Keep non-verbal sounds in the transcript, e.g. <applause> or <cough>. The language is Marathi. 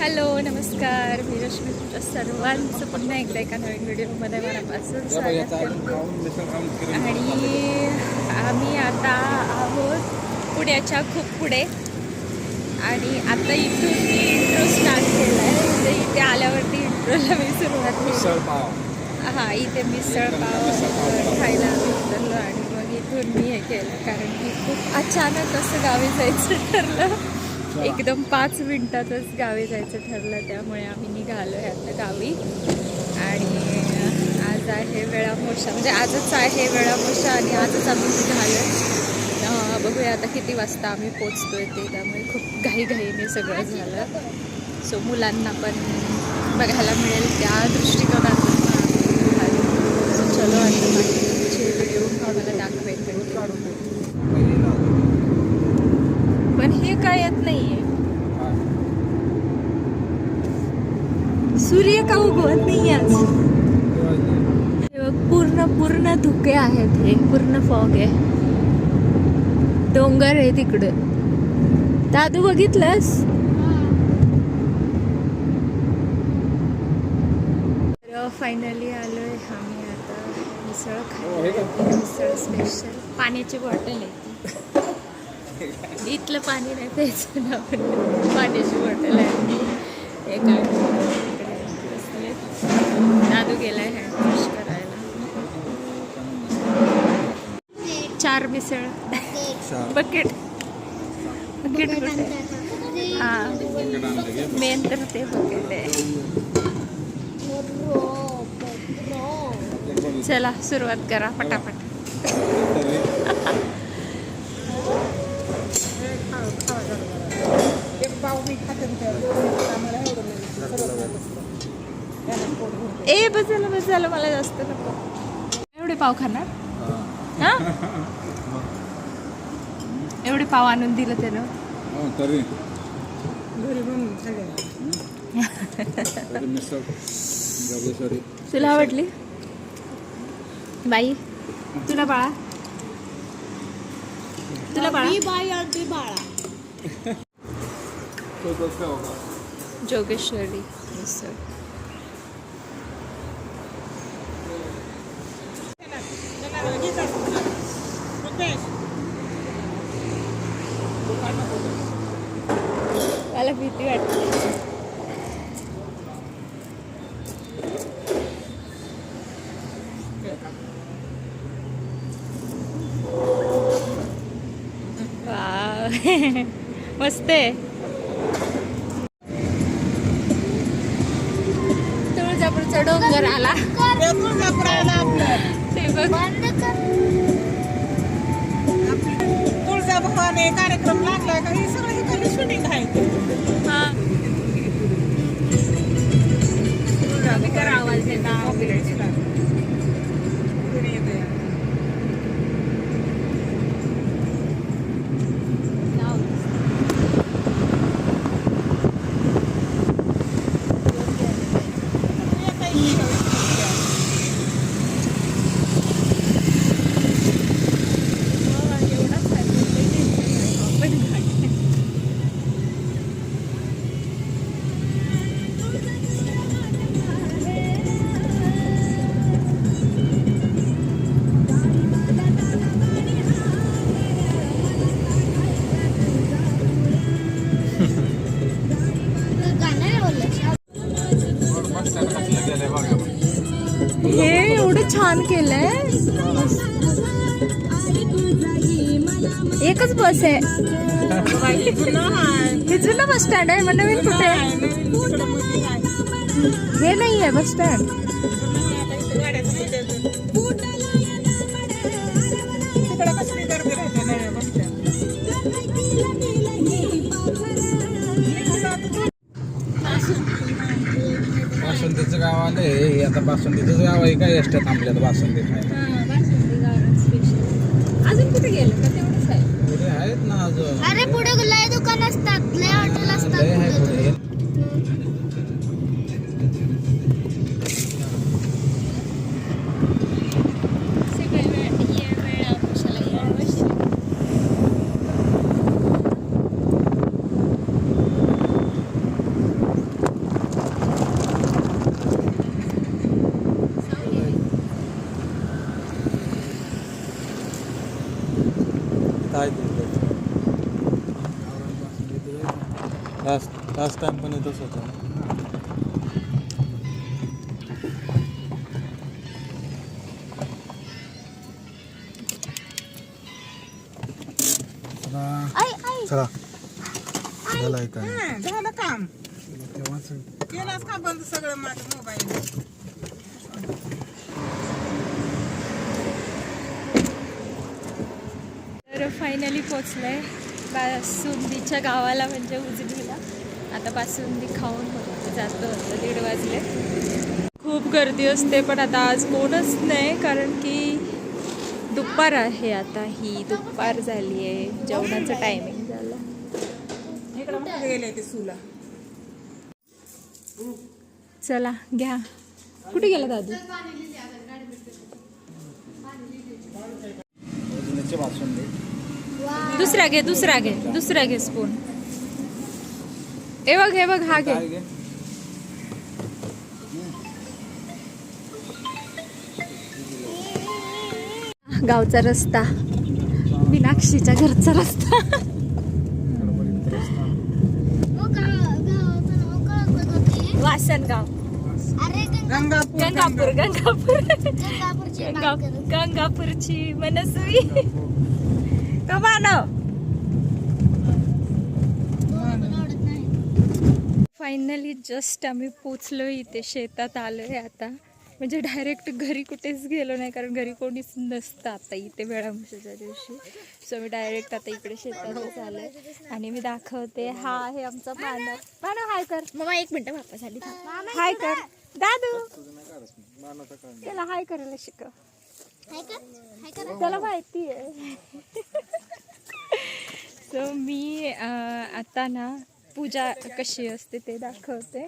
हॅलो नमस्कार. मी रश्मी तुमच्या सर्वांचं पुन्हा एकदा एका नवीन व्हिडिओमध्ये मनापासून स्वागत करते. आणि आम्ही आता आहोत पुण्याच्या खूप पुढे आणि आता इथून मी इंट्रो स्टार्ट केला आहे म्हणजे इथे आल्यावरती इंट्रोला मी सुरुवात केली हां इथे मिसळ पाव. खायला उतरलो आणि मग इथून मी हे केलं. कारण की खूप अचानक असं गावी जायचं ठरलं. एकदम पाच मिनटातच गावी जायचं ठरलं त्यामुळे आम्ही निघालो आहे आता गावी. आणि आज आहे वेळामोशा म्हणजे आजच आहे वेळामोशा आणि आजच आम्ही निघालो आहे बघूया आता किती वाजता आम्ही पोचतोय ते त्यामुळे खूप घाईघाईने सगळं झालं. सो मुलांना पण बघायला मिळेल त्या दृष्टिकोनातून. सो चलो आता बाकीचे व्हिडिओ मला दाखवेल पण हे काय येत नाहीये. सूर्य का उगवत नाही आज? बघ, पूर्ण पूर्ण धुके आहेत हे पूर्ण फॉग आहे. डोंगर आहे तिकडं. दादू बघितलंस? फायनली आलोय आम्ही आता. मिसळ खायला. मिसळ स्पेशल पाण्याची बॉटल आहे ती. इथलं पाणी नाही प्यायचं ना पण पाण्याची बॉटल आहे. इकडे बसले. दादू गेलाय हँड वॉश करायला. चार मिसळ. बकेट. बकेट हा. मेन तर ते बकेट आहे. चला सुरुवात करा पटापट. ए बस झालं बस झालं मला जास्त नको. एवढे पाव खाणार? हा? एवढे पाव आणून दिलं त्यानं? तरी. जोगेश्वरी तुला आवडली? बाई तुला बाळा? तुला बाळा. जोगेश्वरी. मिसळ मला भीती वाटते. <laughs> मस्त आहे. डोंगर आला. ते बघ. तुळजा भवानी कार्यक्रम लागलाय का? ही सगळं इकडे शूटिंग आहे हा. आवाज येता एकच बस आहे. <laughs> हे जुनं बस स्टँड आहे मग नवीन कुठे? हे नाही आहे बस स्टँड बासुंदीचं गाव आले आता बासुंदीचं गाव आहे काय एसट्या थांबल्यात बासुंदी खायला. कुठे गेलं? का तेवढंच आहे पुढे आहेत ना अजून. अरे पुढे लय दुकान असतात लय हॉटेल असतात लय आहे पुढे. <laughs> लास्ट टाइम पण येतच होतं. चला. झालं आहे काय हा, झालं काम. तेव्हाच केलास का बंद सगळं माझं मोबाईल? तर फायनली पोचलंय बासुंदीच्या गावाला म्हणजे उजनीला आता बासुंदी खाऊन जातो होतं दीड वाजले. खूप गर्दी असते पण आता आज कोणच नाही कारण की दुपार आहे आता ही दुपार झाली आहे जेवणाचं टायमिंग झालं. इकडं कुठे गेले ते सुला. चला घ्या. कुठे गेला दादू? दुसरा घे दुसरा घे दुसरा घे स्पून हे बघ हे बघ हा घे. गावचा रस्ता. मीनाक्षीच्या घरचा रस्ता. वासनगाव. अरे गंगापूर गंगापूर. गंगापूर गंगापूरची मनस्वी. कमानो पण आवडत नाही फायनली जस्ट आम्ही पोचलो इथे शेतात आलोय आता. म्हणजे डायरेक्ट घरी कुठेच गेलो नाही कारण घरी कोणीच नसतं आता इथे वेळामुशीच्या दिवशी. सो मी डायरेक्ट आता इकडे शेतातच आलोय. आणि मी दाखवते हा आहे आमचा मानव. मानव हाय कर. मग एक मिनिट वापस आली. हाय कर. दादू. त्याला हाय करायला शिकव. त्याला माहिती आहे. <laughs> सो मी आता ना पूजा कशी असते ते दाखवते.